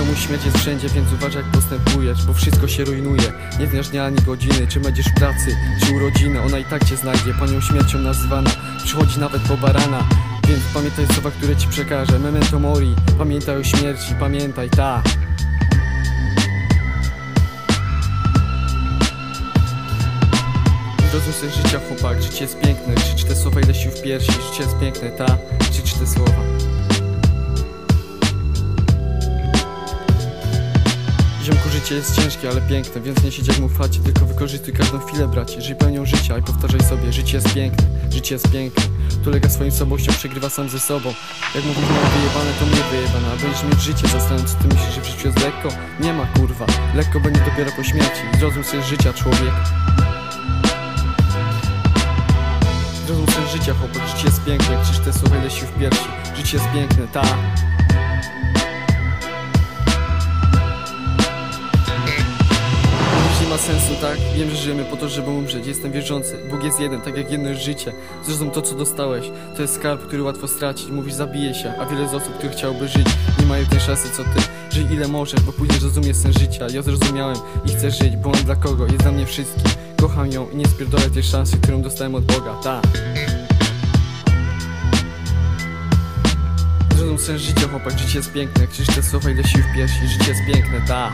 Ziomu śmierć jest wszędzie, więc uważaj jak postępujesz Bo wszystko się rujnuje. Nie znasz dnia ani godziny Czy będziesz w pracy, czy urodziny Ona i tak cię znajdzie, panią śmiercią nazwana. Przychodzi nawet po barana. Więc pamiętaj słowa, które ci przekażę. Memento mori, pamiętaj o śmierci Pamiętaj, ta. Zrozum sobie życia chłopak, życie jest piękne Krzycz te słowa ile sił w piersi Życie jest piękne, ta. Krzycz te słowa życie jest ciężkie, ale piękne Więc nie siedź jak mu w tylko wykorzystuj każdą chwilę bracie. Żyj pełnią życia i powtarzaj sobie Życie jest piękne, życie jest piękne. Tu lega swoim słabością, przegrywa sam ze sobą. Jak mówisz mam wyjebane, to mnie wyjebane. A będziesz mieć życie, zastanawiając czy ty myślisz, że w życiu jest lekko? Nie ma kurwa, lekko będzie dopiero po śmierci. Zrozum sobie życia człowiek. Zrozum sobie życia chłopak, życie jest piękne Krzyż te słowa ile sił w piersi. Życie jest piękne, ta sensu, tak? Wiem, że żyjemy po to, żeby umrzeć. Jestem wierzący, Bóg jest jeden, tak jak jedno jest życie. Zrozum to, co dostałeś To jest skarb, który łatwo stracić. Mówisz, zabije się, a wiele z osób, które chciałyby żyć Nie mają tej szansy, co ty. Żyj ile możesz, bo później zrozumiesz sens życia. Ja zrozumiałem i chcę żyć, bo mam dla kogo? Jest dla mnie wszystkim. Kocham ją i nie spierdolę tej szansy, którą dostałem od Boga, ta. Zrozum sens życia, chłopak, życie jest piękne. Krzyż te słowa ile sił w piersi, życie jest piękne, ta